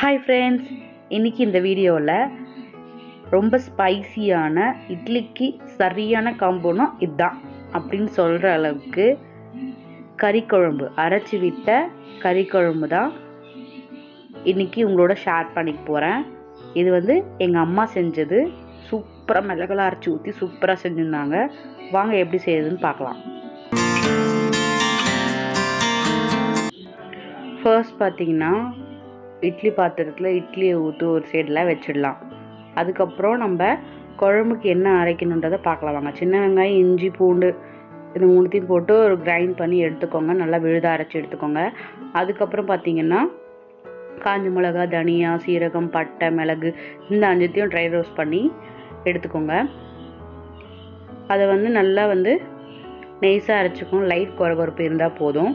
Hi friends இன்னைக்கு இந்த வீடியோவில் ரொம்ப ஸ்பைசியான இட்லிக்கு சரியான காம்போனா இதுதான் அப்படின்னு சொல்கிற அளவுக்கு கறி குழம்பு அரைச்சி விட்ட கறி குழம்பு தான் இன்றைக்கி உங்களோட ஷேர் பண்ணிக்க போகிறேன் இது வந்து எங்கள் அம்மா செஞ்சது. சூப்பராக மிளகெல்லாம் அரைச்சி ஊற்றி சூப்பராக செஞ்சுருந்தாங்க. வாங்க எப்படி செய்யுதுன்னு பார்க்கலாம். ஃபர்ஸ்ட் பார்த்தீங்கன்னா இட்லி பாத்திரத்தில் இட்லியை ஊற்றி ஒரு சைடில் வச்சிடலாம். அதுக்கப்புறம் நம்ம குழம்புக்கு என்ன அரைக்கணுன்றதை பார்க்கலாம். வாங்க சின்ன வெங்காயம் இஞ்சி பூண்டு இது மூணுத்தையும் போட்டு ஒரு கிரைண்ட் பண்ணி எடுத்துக்கோங்க. நல்லா விழுத அரைச்சி எடுத்துக்கோங்க. அதுக்கப்புறம் பார்த்தீங்கன்னா காஞ்ச மிளகா தனியா சீரகம் பட்டை மிளகு இந்த அஞ்சத்தையும் ட்ரை ரோஸ்ட் பண்ணி எடுத்துக்கோங்க. அதை வந்து நல்லா வந்து நெய்ஸாக அரைச்சிக்கும் லைட் குறகுறப்பு இருந்தால் போதும்.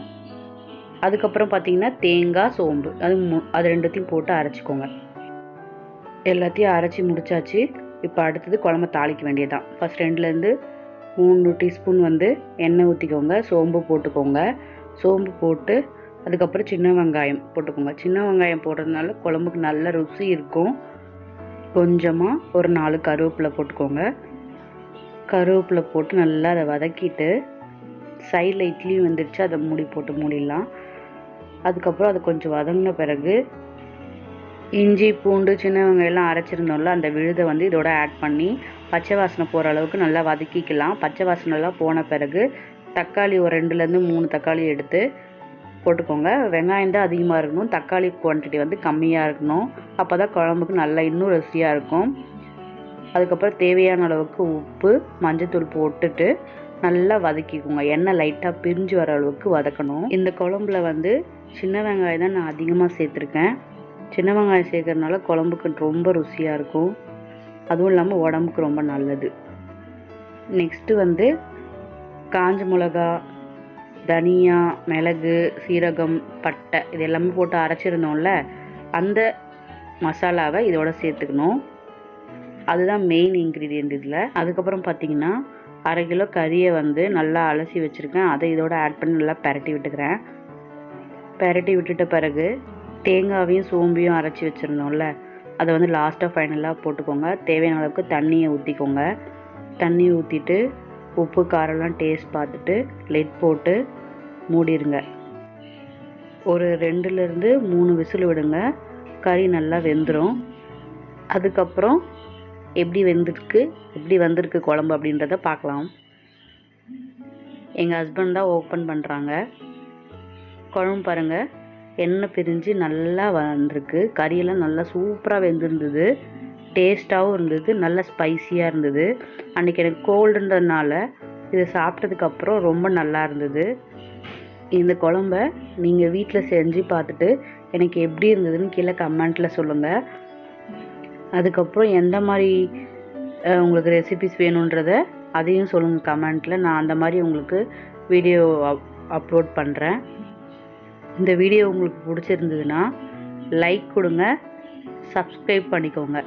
அதுக்கப்புறம் பார்த்தீங்கன்னா தேங்காய் சோம்பு. அது மு அது ரெண்டுத்தையும் போட்டு அரைச்சிக்கோங்க. எல்லாத்தையும் அரைச்சி முடிச்சாச்சு. இப்போ அடுத்தது குழம்ப தாளிக்க வேண்டியதுதான். ஃபஸ்ட் ரெண்டுலேருந்து மூணு டீஸ்பூன் வந்து எண்ணெய் ஊற்றிக்கோங்க சோம்பு போட்டுக்கோங்க. சோம்பு போட்டு அதுக்கப்புறம் சின்ன வெங்காயம் போட்டுக்கோங்க. சின்ன வெங்காயம் போடுறதுனால குழம்புக்கு நல்ல ருசி இருக்கும். கொஞ்சமாக ஒரு நாலு கருவேப்பிலை போட்டுக்கோங்க. கருவேப்பிலை போட்டு நல்லா அதை வதக்கிட்டு சைடில் இட்லி வந்துடுச்சு அதை மூடி போட்டு மூடிடலாம். அதுக்கப்புறம் அது கொஞ்சம் வதங்கின பிறகு இஞ்சி பூண்டு சின்ன வெங்காயம்லாம் அரைச்சிருந்தோம்ல அந்த விழுதை வந்து இதோட ஆட் பண்ணி பச்சை வாசனை போகிற அளவுக்கு நல்லா வதக்கிக்கலாம். பச்சை வாசனைலாம் போன பிறகு தக்காளி ஒரு ரெண்டுலேருந்து மூணு தக்காளி எடுத்து போட்டுக்கோங்க. வெங்காயம் தான் அதிகமாக இருக்கணும். தக்காளி குவான்டிட்டி வந்து கம்மியாக இருக்கணும். அப்போ தான் குழம்புக்கு நல்லா இன்னும் ருசியாக இருக்கும். அதுக்கப்புறம் தேவையான அளவுக்கு உப்பு மஞ்சத்தூள் போட்டுட்டு நல்லா வதக்கிக்கோங்க. எண்ணெய் லைட்டாக பிரிஞ்சு வர அளவுக்கு வதக்கணும். இந்த குழம்புல வந்து சின்ன வெங்காயம் தான் நான் அதிகமாக சேர்த்துருக்கேன். சின்ன வெங்காயம் சேர்க்கறதுனால குழம்புக்கு ரொம்ப ருசியாக இருக்கும். அதுவும் இல்லாமல் உடம்புக்கு ரொம்ப நல்லது. நெக்ஸ்ட்டு வந்து காஞ்ச மிளகா தனியா மிளகு சீரகம் பட்டை இது எல்லாமே போட்டு அரைச்சிருந்தோம்ல அந்த மசாலாவை இதோட சேர்த்துக்கணும். அதுதான் மெயின் இன்க்ரீடியண்ட் இதில். அதுக்கப்புறம் பார்த்தீங்கன்னா அரை கிலோ கறியை வந்து நல்லா அலசி வச்சுருக்கேன். அதை இதோட ஆட் பண்ணி நல்லா பரட்டி விட்டுக்கிறேன். பரட்டி விட்டுட்ட பிறகு தேங்காவையும் சோம்பையும் அரைச்சி வச்சுருந்தோம்ல அதை வந்து லாஸ்ட்டாக ஃபைனலாக போட்டுக்கோங்க. தேவையான அளவுக்கு தண்ணியை ஊற்றிக்கோங்க தண்ணி ஊற்றிட்டு உப்பு காரம்லாம் டேஸ்ட் பார்த்துட்டு லெட் போட்டு மூடிடுங்க ஒரு ரெண்டுலேருந்து மூணு விசில் விடுங்க. கறி நல்லா வெந்துடும் அதுக்கப்புறம் எப்படி வெந்திருக்கு எப்படி வந்திருக்கு குழம்பு அப்படின்றத பார்க்கலாம். எங்கள் ஹஸ்பண்ட் தான் ஓப்பன் பண்ணுறாங்க குழம்பு பாருங்கள் எண்ணெய் பிரிஞ்சு நல்லா வந்திருக்கு. கறியெல்லாம் நல்லா சூப்பராக வெந்திருந்தது. டேஸ்ட்டாகவும் இருந்தது. நல்லா ஸ்பைசியாக இருந்தது. அன்றைக்கி எனக்கு கோல்டுன்றதுனால இதை சாப்பிட்டதுக்கப்புறம் ரொம்ப நல்லா இருந்தது. இந்த குழம்ப நீங்கள் வீட்டில் செஞ்சு பார்த்துட்டு எனக்கு எப்படி இருந்ததுன்னு கீழே கமெண்ட்டில் சொல்லுங்கள் அதுக்கப்புறம் எந்த மாதிரி உங்களுக்கு ரெசிபிஸ் வேணுன்றத அதையும் சொல்லுங்கள் கமெண்ட்டில் நான் அந்த மாதிரி உங்களுக்கு வீடியோ அப் அப்லோட் பண்ணுறேன் இந்த வீடியோ உங்களுக்கு பிடிச்சிருந்ததுன்னா லைக் கொடுங்க சப்ஸ்கிரைப் பண்ணிக்கோங்க.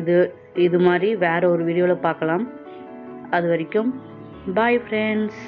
இது இது மாதிரி வேறு ஒரு வீடியோவில் பார்க்கலாம். அது வரைக்கும் பாய் ஃப்ரெண்ட்ஸ்